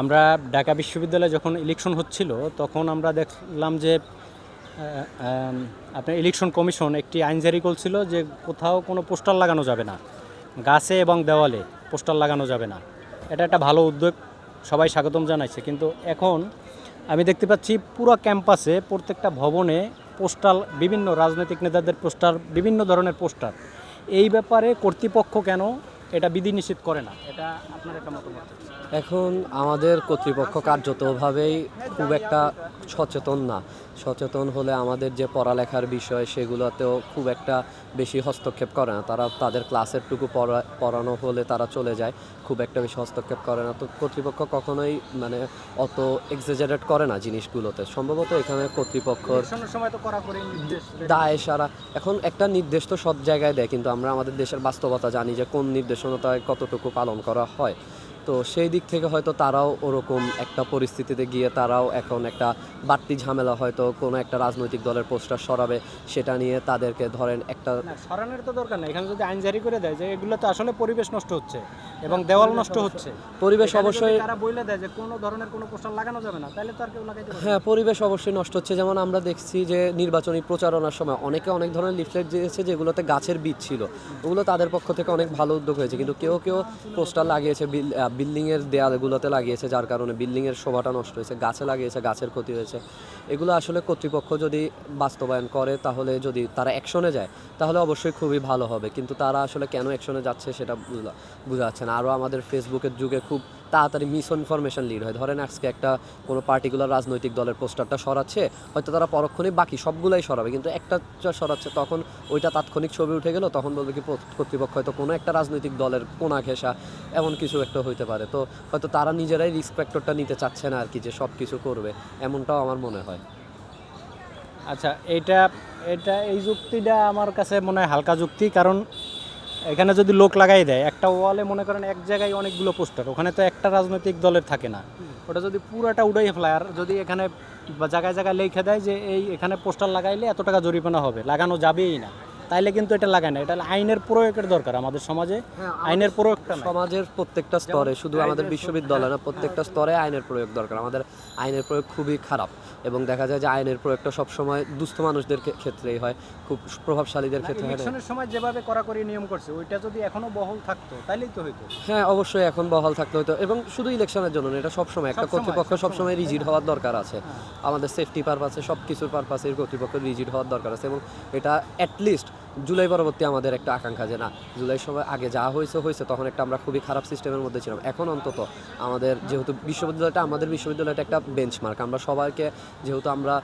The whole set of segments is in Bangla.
আমরা ঢাকা বিশ্ববিদ্যালয়ে যখন ইলেকশন হচ্ছিল, তখন আমরা দেখলাম যে আপনার ইলেকশন কমিশন একটি আইন জারি করছিল যে কোথাও কোনো পোস্টার লাগানো যাবে না। গাছে এবং দেওয়ালে পোস্টার লাগানো যাবে না। এটা একটা ভালো উদ্যোগ, সবাই স্বাগতম জানাইছে। কিন্তু এখন আমি দেখতে পাচ্ছি পুরো ক্যাম্পাসে প্রত্যেকটা ভবনে পোস্টার, বিভিন্ন রাজনৈতিক নেতাদের পোস্টার, বিভিন্ন ধরনের পোস্টার। এই ব্যাপারে কর্তৃপক্ষ কেন এটা বিধি নিষেধ করে না। এটা আপনার একটা মতামত? এখন আমাদের কর্তৃপক্ষ কার্যতভাবেই খুব একটা সচেতন না। সচেতন হলে আমাদের যে পড়ালেখার বিষয় সেগুলোতেও খুব একটা বেশি হস্তক্ষেপ করে না। তারা তাদের ক্লাসের টুকু পড়া পড়ানো হলে তারা চলে যায় খুব একটা বেশি হস্তক্ষেপ করে না। তো কর্তৃপক্ষ কখনোই মানে অত এক্সাজারেট করে না জিনিসগুলোতে। সম্ভবত এখানে কর্তৃপক্ষর নির্দেশ দায়। সারা। এখন একটা নির্দেশ তো সব জায়গায় দেয় কিন্তু আমরা আমাদের দেশের বাস্তবতা জানি যে কোন নির্দেশনতায় কতটুকু পালন করা হয়। তো সেই দিক থেকে হয়তো তারাও ওরকম একটা পরিস্থিতিতে গিয়ে তারাও এখন একটা বাড়তি ঝামেলা হয়তো কোনো একটা রাজনৈতিক দলের পোস্টার সরাবে, সেটা নিয়ে তাদেরকে ধরেন একটা সরানোর তো দরকার নেই। এখানে যদি আইন জারি করে দেয় যে এগুলো তো আসলে পরিবেশ নষ্ট হচ্ছে। এবং দেওয়াল নষ্ট হচ্ছে। পরিবেশ অবশ্যই তারা বলে দেয় যে কোনো ধরনের কোনো পোস্টার লাগানো যাবে না তাহলে তো আর কেউ লাগাইতে হ্যাঁ পরিবেশ অবশ্যই নষ্ট হচ্ছে। যেমন আমরা দেখছি যে নির্বাচনী প্রচারণার সময় অনেকে অনেক ধরনের লিফলেট দিয়েছে যেগুলোতে গাছের বীজ ছিল। ওগুলো তাদের পক্ষ থেকে অনেক ভালো উদ্যোগ হয়েছে। কিন্তু কেউ কেউ পোস্টার লাগিয়েছে বিল্ডিংয়ের দেয়ালগুলোতে লাগিয়েছে যার কারণে বিল্ডিংয়ের শোভাটা নষ্ট হয়েছে গাছে লাগিয়েছে গাছের ক্ষতি হয়েছে। এগুলো আসলে কর্তৃপক্ষ যদি বাস্তবায়ন করে তাহলে যদি তারা অ্যাকশনে যায় তাহলে অবশ্যই খুবই ভালো হবে। কিন্তু তারা আসলে কেন অ্যাকশনে যাচ্ছে সেটা বোঝা যাচ্ছে না। আরও আমাদের ফেসবুকের যুগে খুব তাড়াতাড়ি মিস ইনফরমেশন লিড হয়। ধরেন আজকে একটা কোনো পার্টিকুলার রাজনৈতিক দলের পোস্টারটা সরাচ্ছে, হয়তো তারা পরক্ষণে বাকি সবগুলাই সরাবে, কিন্তু একটা সরাচ্ছে তখন ওইটা তাৎক্ষণিক ছবি উঠে গেল, তখন বলবে কি কর্তৃপক্ষ হয়তো কোনো একটা রাজনৈতিক দলের কোনা ঘেঁষা, এমন কিছু একটা হইতে পারে। তো হয়তো তারা নিজেরাই রিস্ক ফ্যাক্টরটা নিতে চাচ্ছে না আর কি যে সব কিছু করবে, এমনটাও আমার মনে হয়। আচ্ছা এটা এটা এই যুক্তিটা আমার কাছে মনে হয় হালকা যুক্তি, কারণ এখানে যদি লোক লাগাই দেয়, একটা ওয়ালে মনে করেন এক জায়গায় অনেকগুলো পোস্টার ওখানে তো একটা রাজনৈতিক দলের থাকে না। ওটা যদি পুরোটা উড়াই ফেলায় আর যদি এখানে জায়গায় জায়গায় লিখে দেয় যে এই এখানে পোস্টার লাগাইলে এত টাকা জরিমানা হবে, লাগানো যাবেই না। তাইলে কিন্তু এটা লাগায় না। এটা আইনের প্রয়োগের দরকার আমাদের সমাজে। আইনের প্রয়োগটা সমাজের প্রত্যেকটা স্তরে শুধু আমাদের বিশ্ববিদ্যালয় না প্রত্যেকটা স্তরে আইনের প্রয়োগ দরকার। আমাদের আইনের প্রয়োগ খুবই খারাপ এবং দেখা যায় যে আইনের প্রয়োগটা সবসময় দুস্থ মানুষদের ক্ষেত্রেই হয় খুব প্রভাবশালীদের ক্ষেত্রে হয়। সময় যেভাবে কড়াকড়ি নিয়ম করছে ওইটা যদি এখনও বহল থাকতো তাইলেই তো হইতো। হ্যাঁ অবশ্যই এখন বহাল থাকতে হতো এবং শুধু ইলেকশনের জন্য না, এটা সবসময় একটা কর্তৃপক্ষ সবসময়। সবসময় রিজিড হওয়ার দরকার আছে। আমাদের সেফটি পারপাসে সব কিছুর পারপাসে কর্তৃপক্ষ রিজিড হওয়ার দরকার আছে এবং এটা অ্যাটলিস্ট জুলাই পরবর্তী আমাদের একটা আকাঙ্ক্ষা যে না, জুলাই সময় আগে যা হয়েছে হয়েছে, তখন একটা আমরা খুবই খারাপ সিস্টেমের মধ্যে ছিলাম। এখন অন্তত আমাদের যেহেতু বিশ্ববিদ্যালয়টা, আমাদের বিশ্ববিদ্যালয়টা একটা বেঞ্চমার্ক আমরা সবাইকে যেহেতু আমরা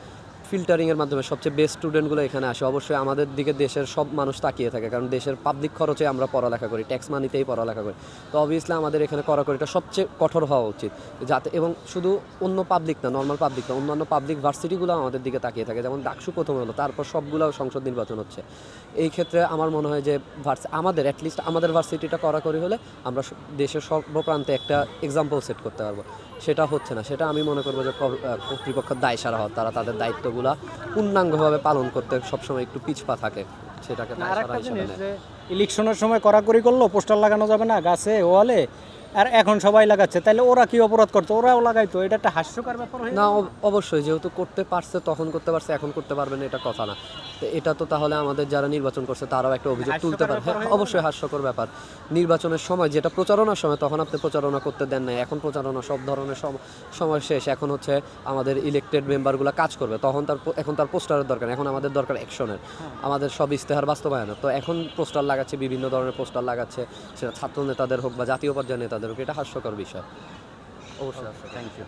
ফিল্টারিংয়ের মাধ্যমে সবচেয়ে বেস্ট স্টুডেন্টগুলো এখানে আসে। অবশ্যই আমাদের দিকে দেশের সব মানুষ তাকিয়ে থাকে কারণ দেশের পাবলিক খরচে আমরা পড়ালেখা করি ট্যাক্স মানিতেই পড়ালেখা করি। তো অবভিয়াসলি আমাদের এখানে কড়াকড়িটা সবচেয়ে কঠোর হওয়া উচিত। যাতে এবং শুধু অন্য পাবলিক না নর্মাল পাবলিক না অন্যান্য পাবলিক ভার্সিটিগুলো আমাদের দিকে তাকিয়ে থাকে। যেমন ডাকসু প্রথম হলো তারপর সবগুলো সংসদ নির্বাচন হচ্ছে। এই ক্ষেত্রে আমার মনে হয় যে ভার্স আমাদের অ্যাটলিস্ট আমাদের ভার্সিটিটা কড়াকড়ি হলে আমরা দেশের সর্বপ্রান্তে একটা এক্সাম্পল সেট করতে পারব। সেটা হচ্ছে না সেটা আমি মনে করব যে কর- আহ, কর্তৃপক্ষের দায় সারা হওয়া তারা তাদের দায়িত্বগুলা পূর্ণাঙ্গভাবে পালন করতে সবসময় একটু পিছপা থাকে। সেটাকে ইলেকশনের সময় কড়াকড়ি করল পোস্টার লাগানো যাবে না গাছে ওয়ালে আর এখন সবাই লাগাচ্ছে। তাহলে ওরা কি অপরাধ করতো? ওরাও লাগাইতো? এটা একটা হাস্যকর ব্যাপার না অবশ্যই যেহেতু করতে পারছে তখন করতে পারছে এখন করতে পারবে না এটা কথা না। এটা তো তাহলে আমাদের যারা নির্বাচন করছে তারাও একটা অভিযোগ তুলতে পারে হ্যাঁ অবশ্যই হাস্যকর ব্যাপার। নির্বাচনের সময় যেটা প্রচারণার সময় তখন আপনি প্রচারণা করতে দেন না এখন প্রচারণা সব ধরনের সম- সময় শেষ। এখন হচ্ছে আমাদের ইলেক্টেড মেম্বারগুলো কাজ করবে। তখন তার এখন তার পোস্টারের দরকার এখন আমাদের দরকার অ্যাকশনের আমাদের সব ইস্তেহার বাস্তবায়নের। তো এখন পোস্টার লাগাচ্ছে বিভিন্ন ধরনের পোস্টার লাগাচ্ছে। সেটা ছাত্র নেতাদের হোক বা জাতীয় পর্যায়ের নেতাদের হোক এটা হাস্যকর বিষয়। অবশ্যই থ্যাংক ইউ